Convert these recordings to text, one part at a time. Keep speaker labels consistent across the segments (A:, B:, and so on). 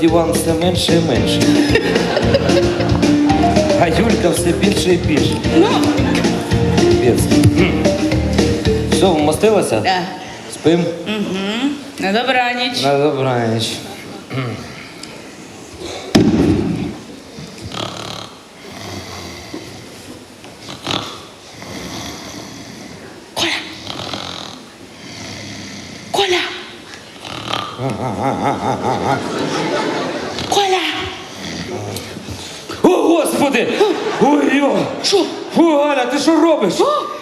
A: диван все менше і менше. А Юлька все більше і більше.
B: Ну,
A: Все, вмостилася?
B: да.
A: Спим?
B: На добраніч.
A: На добраніч.
B: Коля. Коля.
A: Господи! Ой, йо!
B: Що?
A: Фу, Галя, ти що робиш?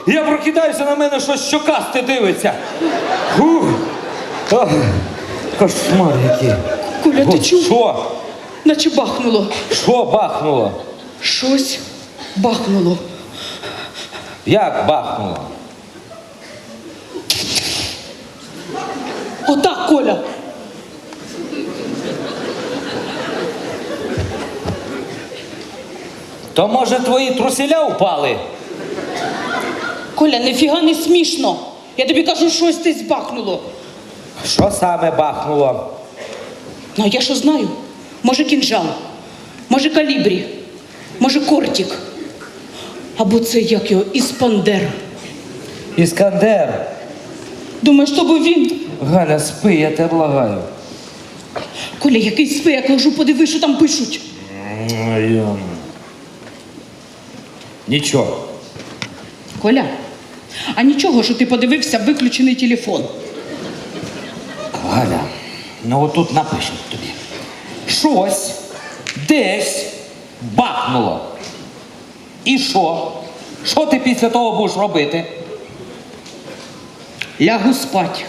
A: Я прокидаюся на мене щось щокасте дивиться. Фу. Ах, Кошмар який.
B: Коля, ти чув?
A: Що?
B: Наче бахнуло.
A: Що бахнуло?
B: Щось бахнуло.
A: Як бахнуло?
B: Отак, Коля.
A: То може твої труселя впали?
B: Коля, ніфіга не смішно. Я тобі кажу, щось десь бахнуло.
A: Що саме бахнуло?
B: Ну, а я що знаю? Може кінжал, може калібрі, може кортик. Або це як його іспандер.
A: Іскандер.
B: Думаєш, то був він?
A: Галя, спи, я тебе благаю.
B: Коля, який спи, я кажу, подиви, що там пишуть.
A: Ой, ем. Нічого.
B: Коля, а нічого, що ти подивився виключений телефон.
A: Галя, ну отут напишуть тобі. Щось десь бахнуло. І що? Що ти після того будеш робити?
B: Лягу спать.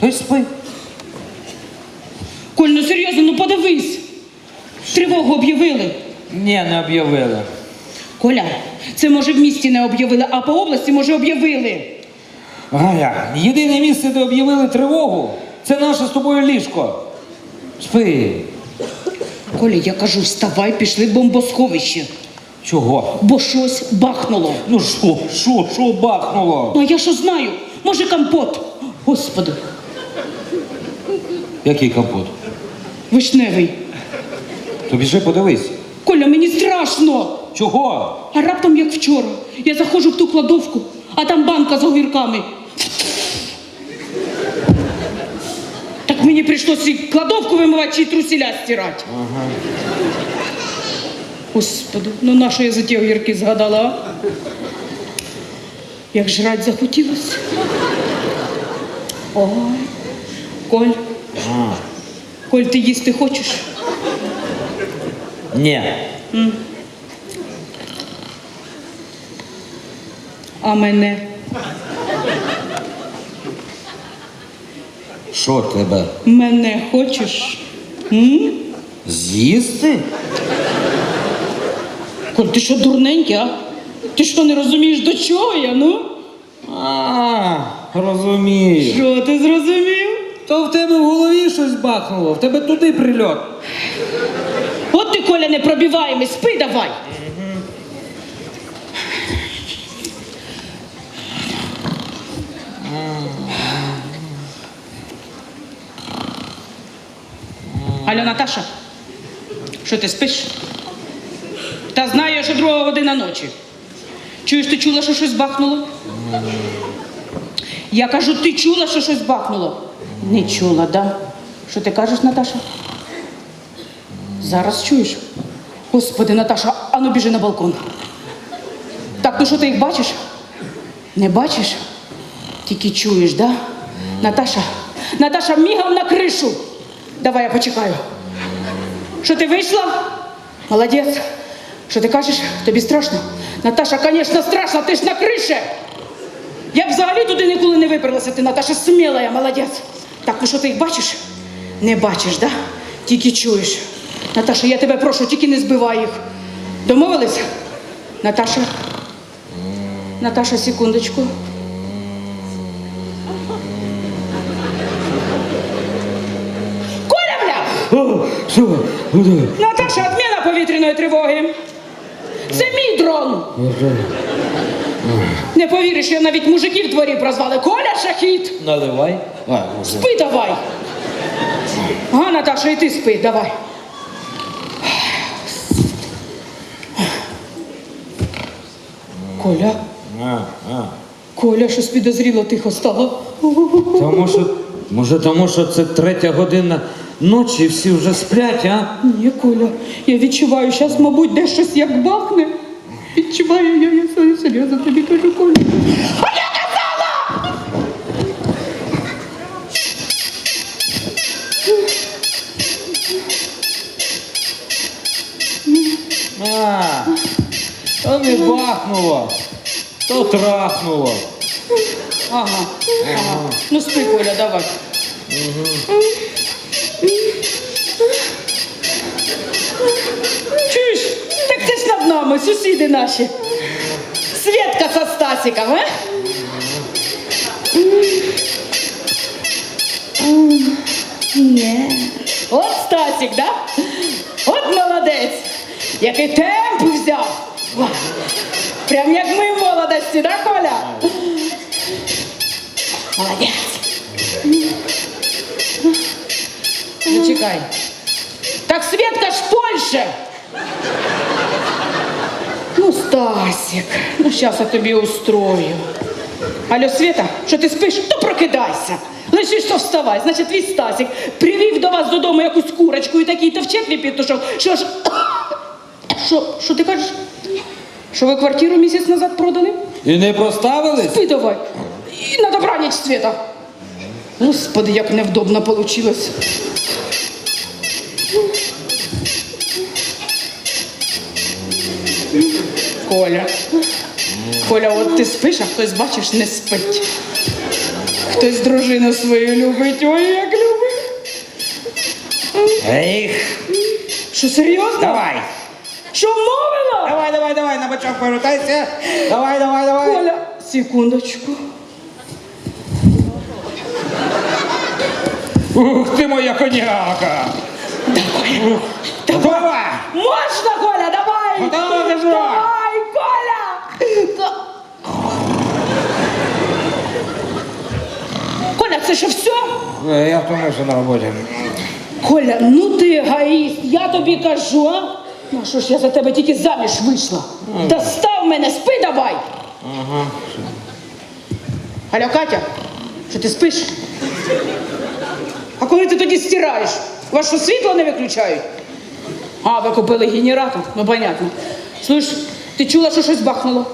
A: То й спи.
B: Коль, ну серйозно, ну подивись. Тривогу об'явили.
A: Ні, не об'явили.
B: Коля, це може в місті не об'явили, а по області може об'явили.
A: Галя, єдине місце, де об'явили тривогу, це наше з тобою ліжко. Спи.
B: Коля, я кажу, вставай, пішли в бомбосховище,
A: Чого?
B: бо щось бахнуло.
A: Ну що, що, що бахнуло?
B: Ну а я що знаю? Може компот? Господи,
A: Який капот?
B: вишневий.
A: То біжи подивись.
B: Коля, мені страшно.
A: Чого?
B: А раптом як вчора. Я заходжу в ту кладовку, а там банка з огірками. Так мені прийшлося і кладовку вимивати, чи й трусіля стирати. Господи, ну на що я за ті огірки згадала? а? Як жрать захотілося. Ой, Коль. Коль, ти їсти хочеш?
A: Ні.
B: А мене?
A: Що тебе?
B: Мене хочеш? М?
A: З'їсти?
B: Коль, ти що дурненький, а? Ти що не розумієш, до чого я, ну?
A: А, розумію.
B: Що ти зрозумів?
A: То в тебе в голові щось бахнуло, в тебе туди прильот.
B: От ти, Коля, не пробиваємий, спи давай. Алло, Наташа, що ти спиш? Та знаю, що друга година ночі. Чуєш, ти чула, що щось бахнуло? Я кажу, ти чула, що щось бахнуло? Не чула, да? Що ти кажеш, Наташа? Зараз чуєш? Господи, Наташа, ану біжи на балкон. Так, ну що ти їх бачиш? Не бачиш? Тільки чуєш, да? Наташа, Наташа, мігом на кришу. Давай я почекаю. Що ти вийшла? Молодець. Що ти кажеш? Тобі страшно? Наташа, звісно, страшно, ти ж на криші. Я б взагалі туди ніколи не виперлася, ти, Наташа, сміла я, молодець. Так, ну що ти їх бачиш? Не бачиш, да? Тільки чуєш. Наташа, я тебе прошу, тільки не збивай їх. Домовились? Наташа. Наташа, секундочку. Коля, бля!
A: Що?
B: Наташа, отмена повітряної тривоги. Це мій дрон. Не повіриш, я навіть мужиків в дворі прозвали. Коля шахіт.
A: Наливай. А, може.
B: Спи давай. Ага, Наташа, і ти спи, давай. Коля,
A: А, а.
B: Коля, щось підозріло тихо стало.
A: Тому що, може, тому що це третя година ночі, всі вже сплять, а?
B: Ні, Коля, я відчуваю, зараз, мабуть, де щось як бахне. Відчуваю, я, я серйозно тобі кажу, Коля.
A: А, то не бахнуло, то трахнуло.
B: Ага, ага. Ну спи, Коля, давай. Чуєш? це ж над нами, сусіди наші. Светка со Стасиком, а? Ні. От Стасик, да? От молодець. Який темп взяв. Ва. Прям як ми в молодості, да, Коля? Молодець. Ну, чекай. Так Светка ж в Польщі. Ну, Стасик, ну зараз я тобі устрою. Алло, Света, що ти спиш? То прокидайся. Лишиш, то вставай. Значить, твій Стасик привів до вас додому якусь курочку і такий товче твій петушок. Що ж. Що, що ти кажеш? Що ви квартиру місяць назад продали?
A: І не проставились?
B: Спи давай. І на добраніч, Света. Господи, як невдобно получилось. Коля. Коля, от ти спиш, а хтось, бачиш, не спить. Хтось дружину свою любить. Ой, як любить.
A: Ейх,
B: Що, серйозно?
A: давай.
B: Що мовила?
A: Давай, давай, давай, на бочок повертайся. Давай, давай, давай.
B: Коля, секундочку.
A: Ух ти моя коняка.
B: Давай.
A: Давай.
B: Можна, Коля, давай!
A: Готова, кажу.
B: Давай, Коля! Ко- Коля, це що все?
A: Е, Я втомився на роботі.
B: Коля, ну ти егоїст, я тобі кажу, а? Ну що ж я за тебе тільки заміж вийшла? Достав мене, спи давай!
A: Ага.
B: Алло, Катя, що ти спиш? А коли ти тоді стираєш? У вас що світло не виключають? А, ви купили генератор? Ну, понятно. Слиш, ти чула, що щось бахнуло?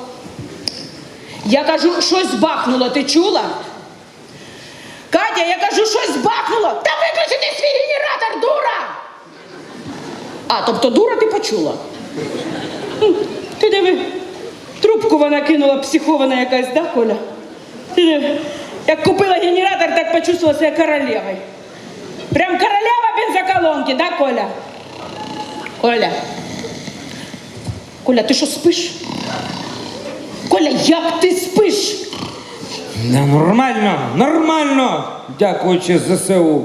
B: Я кажу, щось бахнуло, ти чула? Катя, я кажу, щось бахнуло! Та виключи ти свій генератор, дура! А, тобто дура ти почула? Ти диви, трубку вона кинула, психована якась, да, Коля? Ти диви, Як купила генератор, так почувствовала себе королевой. Прям королева бензоколонки, да, Коля? Коля. Коля, ти що спиш? Коля, як ти спиш?
A: Нормально, нормально, дякуючи ЗСУ.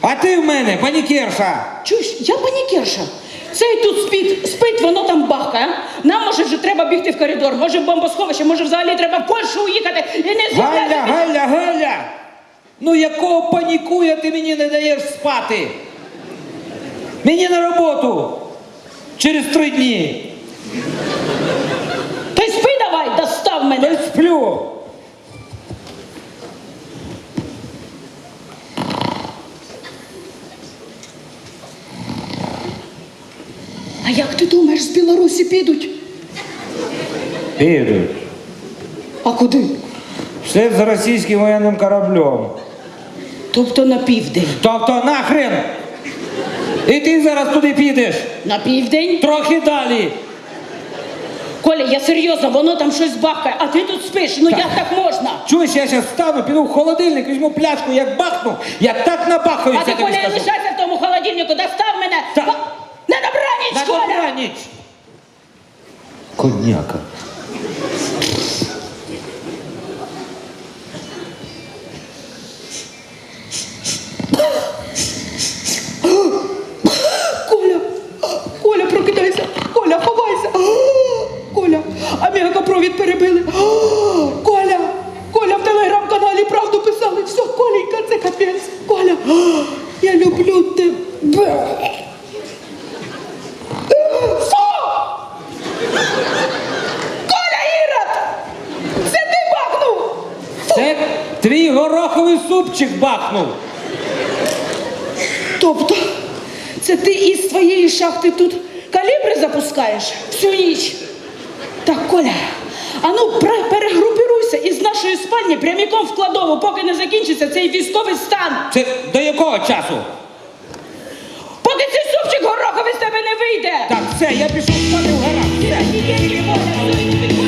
A: А ти в мене панікерша.
B: Чуєш, я панікерша. Цей тут спить, спить, воно там бахкає. Нам може вже треба бігти в коридор, може в бомбосховище, може взагалі треба в Польщу уїхати і не
A: Галя. Галя, Галя! Ну якого панікуя ти мені не даєш спати? Мені на роботу через три дні.
B: Ти спи давай, достав мене.
A: й сплю.
B: Як ти думаєш, з Білорусі підуть?
A: Підуть.
B: А куди?
A: Вслед за російським воєнним кораблем.
B: Тобто на південь.
A: Тобто нахрен. І ти зараз туди підеш.
B: На південь?
A: Трохи далі.
B: Коля, я серйозно, воно там щось бахкає, а ти тут спиш. Ну як так можна?
A: Чуєш, я зараз встану, піду в холодильник, візьму пляшку, як бахну, я так набахаюся,
B: А ти,
A: тобі
B: Коля,
A: скажу.
B: лишайся в тому холодильнику, достав мене.
A: Так.
B: На добраніч.
A: Коняка.
B: Коля, Коля, прокидайся. Коля, ховайся. Коля, а мегакопровід перебили. Коля, Коля, в телеграм-каналі правду писали. Все, Коленька, це капець. Коля, я не люблю тебе. Фу! Коля Ірод! Це ти бахнув!
A: Це твій гороховий бахнув.
B: Тобто, це ти із твоєї шахти тут калібри запускаєш всю ніч? Так, Коля, ану пре- перегрупіруйся із нашої спальні пряміком в кладову, поки не закінчиться цей військовий стан.
A: Це до якого часу?
B: Поки цей супчик гороховий з тебе не вийде.
A: Так, все, я пішов спати в гараж.
B: Все,